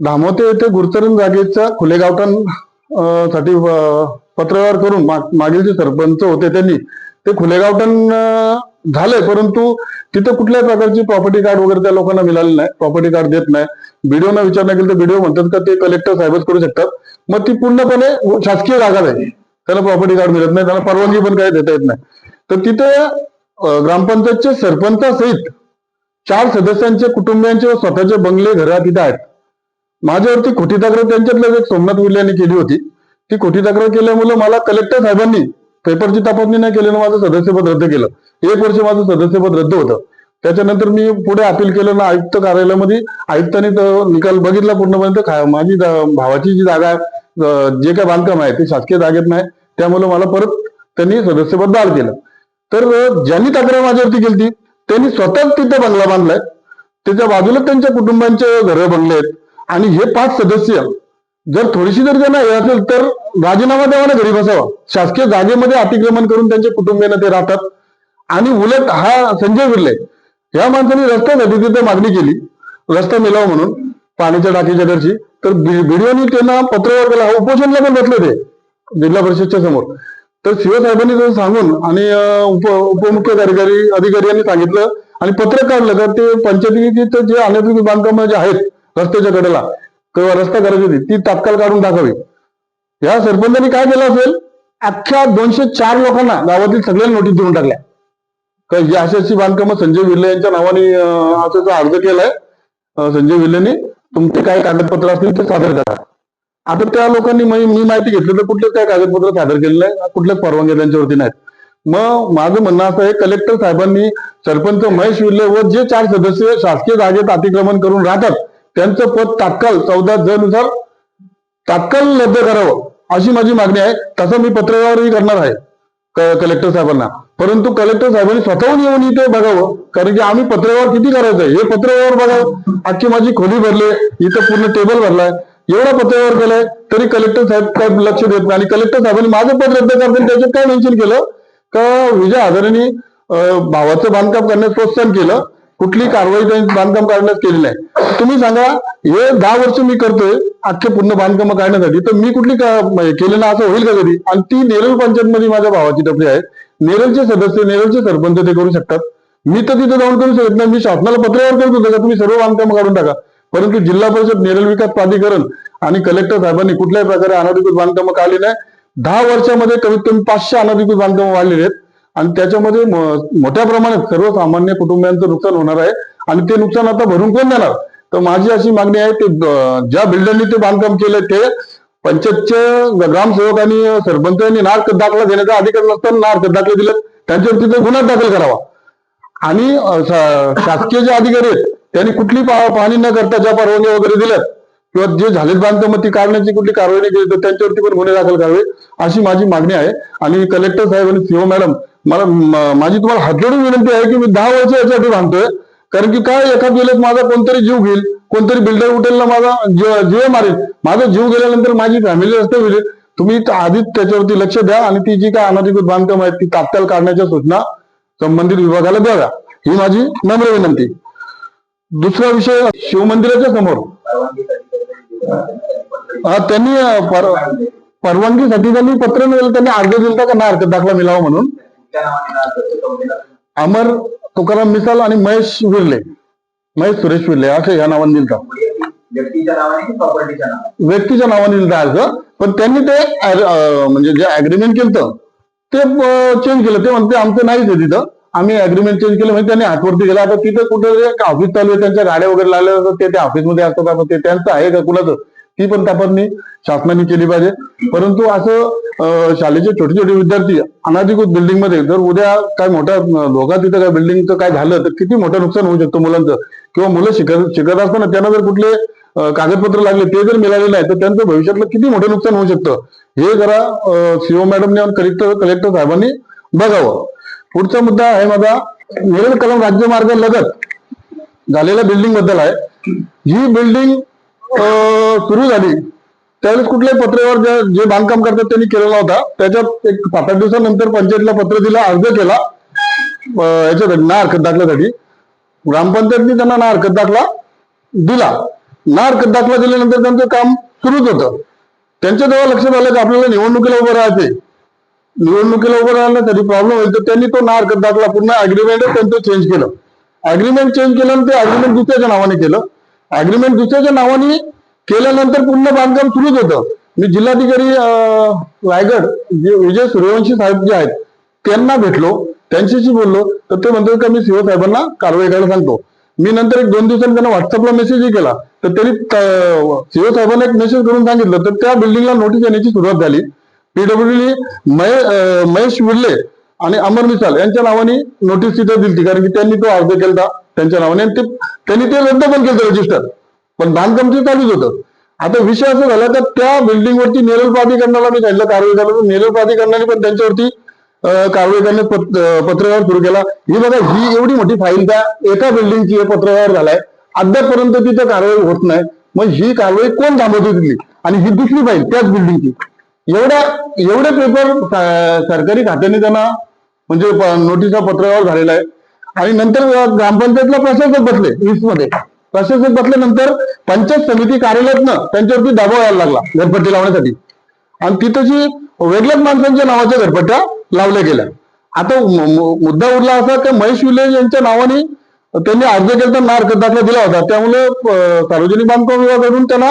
धामोते येथे गुरुचरण जागेच्या खुले गावठाणसाठी पत्रव्यवहार करून मागील जे सरपंच होते त्यांनी ते खुले गावठाण झालंय परंतु तिथं कुठल्याही प्रकारची प्रॉपर्टी कार्ड वगैरे त्या लोकांना मिळालेलं नाही. प्रॉपर्टी कार्ड देत नाही. बीडीओना विचारणा केली तर बीडीओ म्हणतात का ते कलेक्टर साहेबच करू शकतात. मग ती पूर्णपणे शासकीय जागा आहे त्याला प्रॉपर्टी कार्ड मिळत नाही. त्याला परवानगी पण काही देता येत नाही. तर तिथे ग्रामपंचायतच्या ग्रामपंचायतचे सरपंचासहित चार सदस्यांचे कुटुंबियांचे व स्वतःचे बंगले घरात तिथे आहेत. माझ्यावरती खोटी तक्रार त्यांच्यातल्या एक सोमनाथ विले केली होती ती खोटी तक्रार केल्यामुळे मला कलेक्टर साहेबांनी पेपरची तपासणी नाही केल्यानं माझं सदस्यपद रद्द केलं. एक वर्ष माझं सदस्यपद रद्द होतं. त्याच्यानंतर मी पुढे अपील केलं ना आयुक्त कार्यालयामध्ये आयुक्तांनी निकाल बघितला पूर्णपणे तर माझी भावाची जी जागा आहे, जे काय बांधकाम आहे ते शासकीय जागेत नाही. त्यामुळे मला परत त्यांनी सदस्यपद दाल केलं. तर ज्यांनी तक्रार माझ्यावरती केली त्यांनी स्वतःच तिथे बंगला बांधलाय. त्याच्या बाजूला त्यांच्या कुटुंबांचे घरं बनले आहेत आणि हे पाच सदस्य जर थोडीशी जर त्यांना हे असेल तर राजीनामा द्यावा ना घरी बसावा. शासकीय जागेमध्ये अतिक्रमण करून त्यांच्या कुटुंबियांना ते राहतात. आणि उलट हा संजय बिर्ले या माणसाने रस्त्यासाठी तिथे मागणी केली. रस्ता मिलावा म्हणून पाण्याच्या टाकीच्या घरची तर व्हिडिओनी त्यांना पत्रव्यवहार केला. हा उपोषणला पण बसले ते जिल्हा परिषदच्या समोर. तर शिवसाहेबांनी जर सांगून आणि उप उपमुख्य कार्यकारी अधिकारी यांनी सांगितलं आणि पत्र काढलं तर ते पंचायतीचे जे अनधिकृत बांधकाम जे आहेत रस्त्याच्या कडेला किंवा रस्ता करायची होती ती तात्काळ काढून टाकावी. या सरपंचांनी काय केलं असेल? अख्ख्या दोनशे चार लोकांना गावातील सगळ्यांना नोटीस देऊन टाकल्या. तर ही अशी बांधकामं संजय विल्ले यांच्या नावाने असा अर्ज केलाय संजय विल्लेने तुमचे काय कागदपत्र असतील ते सादर करा. आता त्या लोकांनी मी माहिती घेतली तर कुठलेच काय कागदपत्र सादर केले नाही कुठल्याच परवानग्या त्यांच्यावरती नाहीत. मग माझं म्हणणं असं आहे कलेक्टर साहेबांनी सरपंच महेश विल्ले व जे चार सदस्य शासकीय जागेत अतिक्रमण करून राहतात त्यांचं पद तात्काळ चौदा ज नुसार तात्काळ रद्द करावं अशी माझी मागणी आहे. तसं मी पत्रव्यवहारही करणार आहे कलेक्टर साहेबांना. परंतु कलेक्टर साहेबांनी स्वतःहून येऊन इथे बघावं कारण की आम्ही पत्रव्यवहार किती करायचं हे पत्रव्यवहार बघावं. अख्खी माझी खोली भरली इथं पूर्ण टेबल भरलाय एवढा पत्रव्यवहार केलाय तरी कलेक्टर साहेब काय लक्ष देत नाही. आणि कलेक्टर साहेबांनी माझं पद रद्द करताना त्याच्यात काय मेन्शन केलं? का विजय हजारेंनी भावाचं बांधकाम करण्यास प्रोत्साहन केलं? कुठली कारवाई त्यांनी बांधकाम काढण्यात केली नाही. तुम्ही सांगा हे दहा वर्ष मी करतोय अख्खे पूर्ण बांधकाम काढण्यासाठी तर मी कुठली केले ना असं होईल का कधी? आणि ती नेरळ पंचायत मध्ये माझ्या भावाची टपरी आहे. नेरळचे सदस्य नेरळचे सरपंच ते करू शकतात. मी तर तिथे जाऊन करू शकत नाही. मी शासनाला पत्रावर करत होतो का तुम्ही सर्व बांधकाम काढून टाका. परंतु जिल्हा परिषद नेरळ विकास प्राधिकरण आणि कलेक्टर साहेबांनी कुठल्याही प्रकारे अनधिकृत बांधकामं काढली नाही. दहा वर्षामध्ये कमीत कमी पाचशे अनधिकृत बांधकामं वाढलेली आहेत. आणि त्याच्यामध्ये मोठ्या प्रमाणात सर्वसामान्य कुटुंबियांचं नुकसान होणार आहे. आणि ते नुकसान आता भरून कोण देणार? तर माझी अशी मागणी आहे ते ज्या बिल्डरनी ते बांधकाम केलं ते पंचायतचे ग्रामसेवक आणि सरपंचांनी नार्क दाखला देण्याचा अधिकार नसताना नार्क दाखले दिले त्यांच्यावर तिथे गुन्हा दाखल करावा. आणि शासकीय जे अधिकारी आहेत त्यांनी कुठली पाहणी न करता ज्या परवानगी वगैरे दिल्यात किंवा जे झालेत बांधकाम ती काढण्याची कुठली कारवाई नाही केली तर त्यांच्यावरती पण गुन्हे दाखल करावे अशी माझी मागणी आहे. आणि कलेक्टर साहेब आणि सीओ मॅडम मला माझी तुम्हाला हात जोडून विनंती आहे की मी दहा वर्ष याच्यासाठी बांधतोय कारण की काय एखाद वेळेस माझा कोणतरी जीव घेईल कोणतरी बिल्डर उठेल ना माझा जीव मारेल. माझा जीव गेल्यानंतर माझी फॅमिली रस्ते होईल. तुम्ही आधीच त्याच्यावरती लक्ष द्या आणि ती जी काय अनधिकृत बांधकाम आहेत ती तात्काळ काढण्याच्या सूचना संबंधित विभागाला द्याव्या. ही माझी नम्र विनंती. दुसरा विषय शिवमंदिराच्या समोर. त्यांनी पर- परवानगीसाठी त्यांनी पत्र मिळेल त्यांनी अर्ज दिला का? नाही हरकत दाखला मिळावा म्हणून. अमर तुकाराम मिसाल आणि महेश विर्ले. महेश सुरेश विर्ले असं या नावाने दिलता व्यक्तीच्या नावाने दिलता अर्ज पण त्यांनी ते म्हणजे जे अग्रीमेंट केलं ते चेंज केलं. ते म्हणते आमचं नाहीच आहे तिथं. आम्ही अग्रीमेंट चेंज केलं म्हणजे त्यांनी हातवरती गेला. आता तिथं कुठे ऑफिस चालू आहे त्यांच्या गाड्या वगैरे लागल्या ते त्या ऑफिसमध्ये असतं का ते त्यांचं आहे का कुणाचं? ती पण तपासणी शासनाने केली पाहिजे. परंतु असं शालेचे शाळेचे छोटे छोटे विद्यार्थी अनाधिकृत बिल्डिंगमध्ये जर उद्या काय मोठा धोका तिथं काय बिल्डिंगचं काय झालं तर किती मोठं नुकसान होऊ शकतं मुलांचं? किंवा मुलं शिकत शिकत असताना त्यांना जर कुठले कागदपत्र लागले ते जर मिळाले नाही तर त्यांचं भविष्यातलं किती मोठं नुकसान होऊ शकतं? हे जरा सीओ मॅडमने आणि कलेक्टर कलेक्टर साहेबांनी बघावं. पुढचा मुद्दा आहे माझा नेरळ कलम राज्यमार्ग लगत झालेल्या बिल्डिंगबद्दल आहे. ही बिल्डिंग सुरू झाली. त्यावेळेस कुठल्याही पत्रावर जे- बांधकाम करतात त्यांनी केलेला होता त्याच्यात एक सात आठ दिवसानंतर पंचायतीला पत्र दिला अर्ज केला. याच्यासाठी ना हरकत दाखल्यासाठी. ग्रामपंचायतनी त्यांना ना हरकत दाखला दिला. नार दाखला दिल्यानंतर त्यांचं काम सुरूच होतं. त्यांच्या तेव्हा लक्षात आलं की आपल्याला निवडणुकीला उभं राहायचंय. निवडणुकीला उभं राहिलं तरी प्रॉब्लेम होईल. तर त्यांनी तो नार दाखला पूर्ण अग्रीमेंट त्यांचं चेंज केलं. अग्रीमेंट चेंज केलं आणि ते अग्रीमेंट दुसऱ्याच्या नावाने केलं. अग्रीमेंट दुसऱ्याच्या नावाने केल्यानंतर पूर्ण बांधकाम सुरूच होतं. मी जिल्हाधिकारी रायगड जे विजय सूर्यवंशी साहेब जे आहेत त्यांना भेटलो. त्यांच्याशी बोललो. तर ते म्हणतात का मी सीओ साहेबांना कारवाई करायला सांगतो. मी नंतर एक दोन दिवसांनी त्यांना व्हॉट्सअपला मेसेजही केला. तर त्यांनी सीओ साहेबांना एक मेसेज करून सांगितलं. तर त्या बिल्डिंगला नोटीस येण्याची सुरुवात झाली. पीडब्ल्यूडी महेश विर्ले आणि अमर मिसाल यांच्या नावाने नोटीस तिथे दिली कारण की त्यांनी तो अर्ज केला त्यांच्या नावाने आणि ते त्यांनी ते रद्द पण केलं रजिस्टर पण बांधकाम ते चालूच होतं. आता विषय असं झाला तर त्या बिल्डिंग वरती नेरल प्राधिकरणाला मी काढलं कारवाई झालं तर नेरल प्राधिकरणाने पण त्यांच्यावरती कारवाई करण्यात पत्रव्यवहार सुरू केला. ही बघा ही एवढी मोठी फाईल त्या एका बिल्डिंगची पत्रव्यवहार झालाय. अद्यापर्यंत तिथं कारवाई होत नाही. मग ही कारवाई कोण थांबवतो तिथली? आणि ही दुसरी फाईल त्याच बिल्डिंगची एवढ्या एवढे पेपर सरकारी खात्याने त्यांना म्हणजे प- पत्रव्यवहार झालेला आहे. आणि नंतर ग्रामपंचायतला प्रशासक बसले वीसमध्ये प्रशासक बसल्यानंतर पंचायत समिती कार्यालयातनं त्यांच्यावरती दबाव यायला लागला घरपट्टी लावण्यासाठी. आणि तिथंची वेगळ्याच माणसांच्या नावाच्या घरपट्ट्या लावल्या गेल्या. आता मुद्दा उरला असा की महेश विलेज यांच्या नावाने त्यांनी अर्ज केला नार दाखला दिला होता. त्यामुळे सार्वजनिक बांधकाम विभागाकडून त्यांना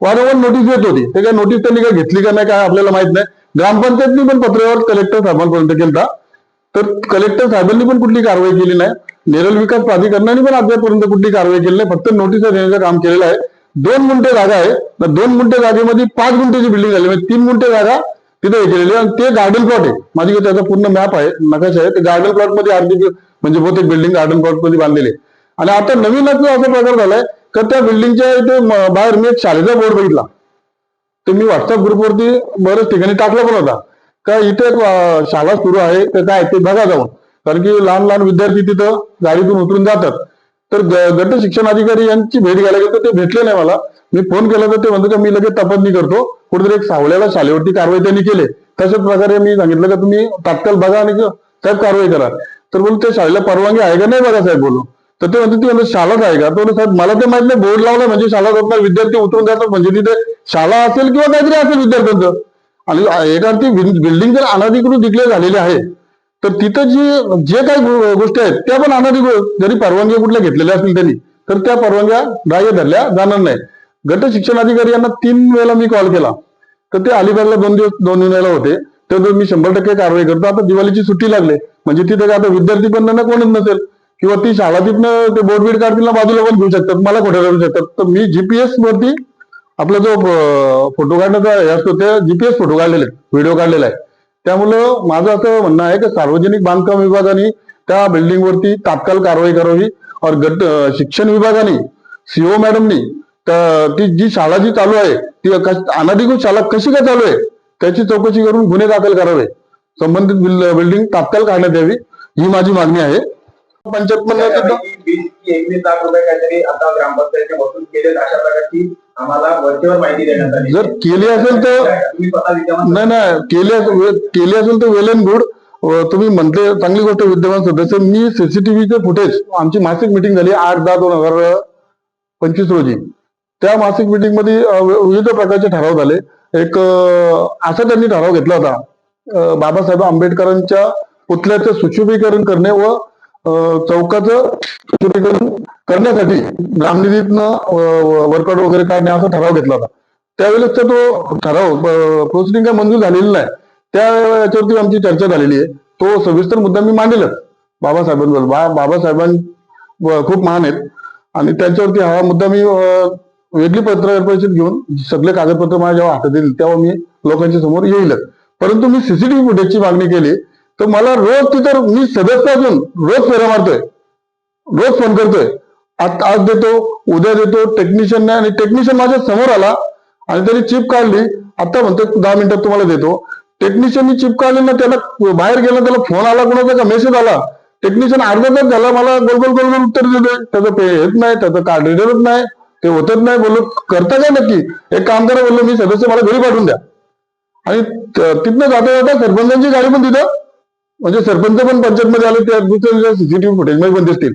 वारंवार नोटीस येत होती. ते काय नोटीस त्यांनी काय घेतली का नाही काय आपल्याला माहीत नाही. ग्रामपंचायतनी पण पत्रावर कलेक्टर साहेबांपर्यंत केलता. तर कलेक्टर साहेबांनी पण कुठली कारवाई केली नाही. नेरल विकास प्राधिकरणाने पण अद्यापर्यंत कुठली कारवाई केली नाही. फक्त नोटीस देण्याचं काम केलेलं आहे. दोन गुंठे जागा आहे. दोन गुंठे जागेमध्ये पाच गुंठेची बिल्डिंग झाली. म्हणजे तीन गुंठे जागा तिथे हे केलेली आहे. आणि ते गार्डन प्लॉट आहे. माझी त्याचा पूर्ण मॅप आहे. नकाशा आहे. ते गार्डन प्लॉटमध्ये अर्धी म्हणजे बहुतेक बिल्डिंग गार्डन प्लॉटमध्ये बांधलेली. आहे. आणि आता नवीनच असा प्रकार झालाय तर त्या बिल्डिंगच्या इथे बाहेर मी एक शाळेचा बोर्ड बघितला. ते मी व्हॉट्सअप ग्रुपवरती बऱ्याच ठिकाणी टाकला पण होता. का इथे शाळा सुरू आहे तर काय ते बघा जाऊन. कारण की लहान लहान विद्यार्थी तिथं गाडीतून उतरून जातात. तर गट शिक्षण अधिकारी यांची भेट घ्यायला गेलो तर ते भेटले नाही मला. मी फोन केला तर ते म्हणतो का मी लगेच तपासणी करतो. कुठेतरी एक सावळ्याला शाळेवरती कारवाई त्यांनी केली. तशाच प्रकारे मी सांगितलं का तुम्ही तात्काळ बघा आणि साहेब कारवाई करा. तर बोलू त्या शाळेला परवानगी आहे का नाही बघा साहेब? बोलू तर ते म्हणते ती म्हणते शाळाच आहे का? तो साहेब मला ते माहीत नाही. बोर्ड लावला म्हणजे शाळा असणार विद्यार्थी उतरून जातात. म्हणजे तिथे शाळा असेल किंवा काहीतरी असेल विद्यार्थ्यांचं. आणि एका बिल्डिंग जर अनधिकृत डिक्लेअर झालेली आहे तर तिथं जी जे काही गोष्टी आहेत त्या पण अनधिकृत जरी परवानग्या कुठल्या घेतलेल्या असतील त्यांनी तर त्या परवानग्या ग्राह्य धरल्या जाणार नाही गट शिक्षण अधिकारी यांना तीन वेळेला मी कॉल केला. तर ते अलिबागला दोन दिवस दोन वेळेला होते. तर मी शंभर टक्के कारवाई करतो. आता दिवाळीची सुट्टी लागली. म्हणजे तिथे काय आता विद्यार्थी पण ना कोणच नसेल. किंवा ती शाळा तिथनं ते बोर्ड बीड काढतील ना बाजूला पण घेऊ शकतात. मला कुठे करू शकतात. तर मी जीपीएस वरती आपला जो फोटो काढण्याचा हे असतो ते जीपीएस फोटो काढलेले व्हिडिओ काढलेला आहे. त्यामुळं माझं असं म्हणणं आहे की सार्वजनिक बांधकाम विभागाने त्या बिल्डिंगवरती तात्काळ कारवाई करावी और गट शिक्षण विभागाने सीओ मॅडमनी तर ती जी शाळा जी चालू आहे ती कश- अनधिकृत शाळा कशी काय चालू आहे त्याची चौकशी करून गुन्हे दाखल करावे. संबंधित बिल्डिंग तात्काळ काढण्यात यावी ही माझी मागणी आहे. पंचायत सुद्धा एकवीस लाख रुपये काहीतरी आता ग्रामपंचायतने वसूल केलेत अशा प्रकारची आम्हाला वरचेवर माहिती देण्यात आली. जर केली असेल तर तुम्ही स्वतः विद्यमान नाही नाही केली केली असेल तर वेल अँड गुड. तुम्ही म्हणते चांगली गोष्ट विद्यमान सदस्य. मी सीसीटीव्हीचे फुटेज आमची मासिक मिटिंग झाली आठ दहा दोन हजार पंचवीस रोजी. त्या मासिक मिटिंगमध्ये विविध प्रकारचे ठराव झाले. एक असा त्यांनी ठराव घेतला होता. बाबासाहेब आंबेडकरांच्या पुतळ्याचं सुशोभीकरण करणे व चौकाचं करण्यासाठी ग्रामनिधीतनं वर्कआउट वगैरे काढणे असा ठराव घेतला होता. त्यावेळेसचा तो ठराव प्रोसिडिंग काय मंजूर झालेली नाही. त्या याच्यावरती आमची चर्चा झालेली आहे. तो सविस्तर मुद्दा मी मांडेलच. बाबासाहेबांबद्दल बा बाबासाहेबां खूप महान आहेत. आणि त्यांच्यावरती हा मुद्दा मी वेगळी पत्रकार परिषद घेऊन सगळे कागदपत्र माझ्या जेव्हा हातात येईल तेव्हा मी लोकांच्या समोर येईलच. परंतु मी सीसीटीव्ही फुटेजची मागणी केली. तर मला रोज तिथं मी सदस्य असून रोज फेऱ्या मारतोय. रोज फोन करतोय. आज आज देतो उद्या देतो टेक्निशियन आणि टेक्निशियन माझ्यासमोर आला आणि त्यांनी चिप काढली. आता म्हणतो दहा मिनिटात तुम्हाला देतो. टेक्निशियननी चिप काढली ना त्याला बाहेर गेला त्याला फोन आला कोणाचा का मेसेज आला? टेक्निशियन अर्धा तास झाला मला गोलगोल गोलगोल उत्तर देतोय. त्याचं पे येत नाही त्याचं कार्ड रिडरच नाही ते होतच नाही. बोललो करता काय नक्की? एक काम करा बोललो मी सदस्य मला घरी पाठवून द्या. आणि तिथनं जाता जाता सरपंचांची गाडी पण तिथं म्हणजे सरपंच पण पंचायतमध्ये आले त्या दुसऱ्या सीसीटीव्ही फुटेजमध्ये पण दिसतील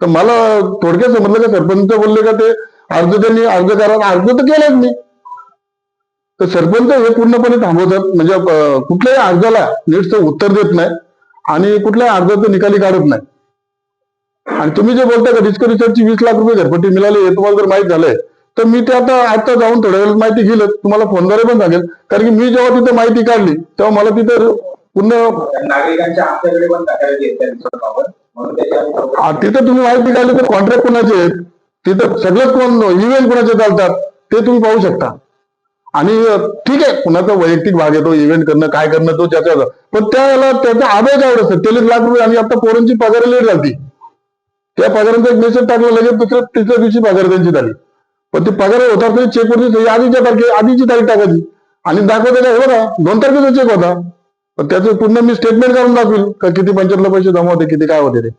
तर मला थोडक्यात समजलं का सरपंच बोलले का ते अर्ज त्यांनी अर्ज करा अर्ज तर केलाच मी. तर सरपंच हे पूर्णपणे थांबवतात म्हणजे कुठल्याही अर्जाला नीटचं उत्तर देत नाही आणि कुठल्याही अर्जाचं निकाली काढत नाही. आणि तुम्ही जे बोलता का डिस्को रिसर्चची वीस लाख रुपये घरपट्टी मिळाली हे तुम्हाला जर माहीत झालंय तर मी ते आता आता जाऊन थोड्या वेळेला माहिती घेईल तुम्हाला फोनद्वारे पण सांगेल. कारण की मी जेव्हा तिथं माहिती काढली तेव्हा मला तिथं पूर्ण नागरिकांच्या आमच्याकडे पण तक्रारी तिथं तुम्ही माहिती काढली तर कॉन्ट्रॅक्ट कोणाचे आहेत? तिथं सगळंच कोण इव्हेंट कोणाचे चालतात? ते तुम्ही पाहू शकता. आणि ठीक आहे कुणाचा वैयक्तिक भाग येतो इव्हेंट करणं काय करणं तो त्याच्या पण त्याला त्याचा आदाय काय एवढं सत्तेचाळीस लाख रुपये आणि आता पोरांची पगार लेट झाली. त्या पगारांचा एक मेसेज टाकला लगेच दुसऱ्या तिसऱ्या दिवशी पगार त्यांची झाली. पण ते पगार होता तरी चेकवरती सही आधीच्या तारखे आधीची तारीख टाकायची. आणि दाखवता काय बघा दोन तारखेचा चेक होता. पण त्याचं पूर्ण मी स्टेटमेंट काढून दाखवील का किती पंच्याहत्तर पैसे जमा होते किती काय होते ते.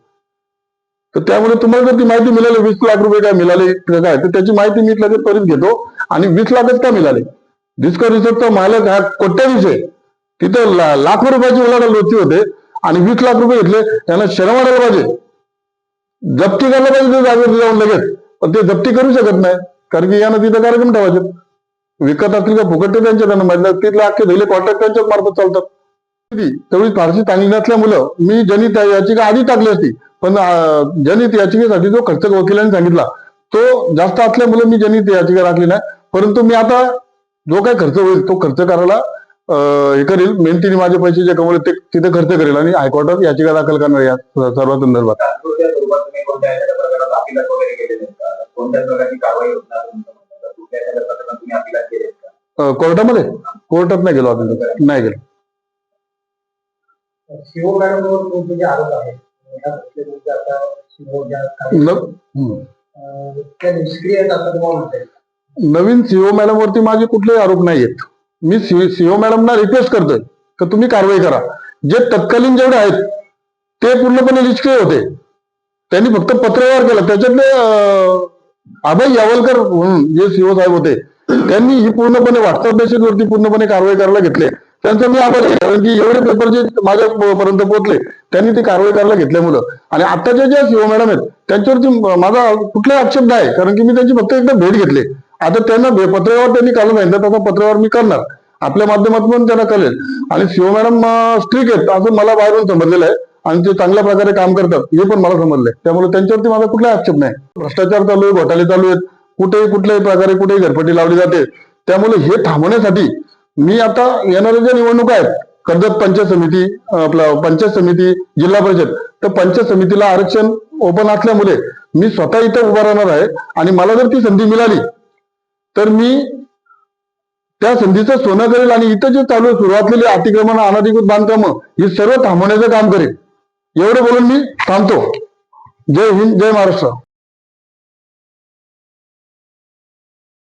तर त्यामुळे तुम्हाला जर ती माहिती मिळाली वीस लाख रुपये काय मिळाले काय? तर त्याची माहिती मी लगेच त्वरित घेतो आणि वीस लाखच का मिळाले? डिस्को रिसोर्टचा मालक हा कोट्याधीश आहे. तिथं लाखो रुपयाची उलाढाल होती होते आणि वीस लाख रुपये घेतले त्यांना शरम वाटायला पाहिजे. जप्ती करायला पाहिजे ते जागेवर जाऊन लगेच. पण ते जप्ती करू शकत नाही कारण की यानं तिथं कार्यक्रम ठेवायचे. विकत असतील का फुकट ते त्यांच्या त्यांना माहिती तिथले अख्खे दिले कॉन्ट्रॅक्ट त्यांच्याच मार्फत चालतात. ती तेवढी फारशी चांगली नसल्यामुळं मी जनित याचिका आधी टाकली असती पण जनित याचिकेसाठी जो खर्च वकिलांनी सांगितला तो जास्त असल्यामुळे मी जनित याचिका राखली नाही. परंतु मी आता जो काही खर्च होईल तो खर्च करायला हे करेल. मेहनतीने माझे पैसे जे कमवले ते तिथे खर्च करेल आणि हायकोर्टात याचिका दाखल करणार या सर्व संदर्भात. का कोर्टामध्ये? कोर्टात नाही गेलो आपण नाही गेलो. शिव मॅडमवर तुमचे जे आरोप आहेत या घटनेमध्ये आता शिव ज्या काही, न- हम्म. अं, त्या निष्क्रिय आहेत असं तुम्हाला म्हणता येईल नवीन सीओ मॅडम वरती माझे कुठलेही आरोप नाही आहेत मी सीओ मॅडमना रिक्वेस्ट करतोय की तुम्ही कारवाई करा. जे तत्कालीन जेवढे आहेत ते पूर्णपणे निष्क्रिय होते. त्यांनी फक्त पत्रव्यवहार केला. त्याच्यातले अं, अभय यावलकर म्हणून जे सीओ साहेब होते त्यांनी ही पूर्णपणे व्हॉट्सअप मेसेज वरती पूर्णपणे कारवाई करायला घेतले. त्यांचा मी आभार आहे कारण की एवढे पेपर जे माझ्या पर्यंत पोहोचले त्यांनी ती कारवाई करायला घेतल्यामुळं आणि आत्ताच्या ज्या सीओ मॅडम आहेत त्यांच्यावरती माझा कुठलाही आक्षेप नाही कारण की मी त्यांची फक्त एकदा भेट घेतली. आता त्यांना पत्रव्यवहार त्यांनी काढून सांगितलं तसा पत्रव्यवहार मी करणार. आपल्या माध्यमातून त्यांना कळेल. आणि सीओ मॅडम स्ट्रिक आहेत. असं मला बाहेरून समजलेलं आहे. आणि ते चांगल्या प्रकारे काम करतात. हे पण मला समजलंय. त्यामुळे त्यांच्यावरती माझा कुठलाही आक्षेप नाही. भ्रष्टाचार चालू आहे घोटाळे चालू आहेत. कुठेही कुठल्याही प्रकारे कुठेही घरपट्टी लावली जाते. त्यामुळे हे थांबवण्यासाठी मी आता येणाऱ्या ज्या निवडणुका आहेत कर्जत पंचायत समिती आपलं पंचायत समिती जिल्हा परिषद तर पंचायत समितीला आरक्षण ओपन असल्यामुळे मी स्वतः इथं उभा राहणार आहे आणि मला जर ती संधी मिळाली तर मी त्या संधीचं सोनं करेल आणि इथं जे चालू आहे सुरुवातलेली अतिक्रमण अनधिकृत बांधकामं ही सर्व थांबवण्याचं काम करेल. एवढं बोलून मी थांबतो. जय हिंद जय महाराष्ट्र.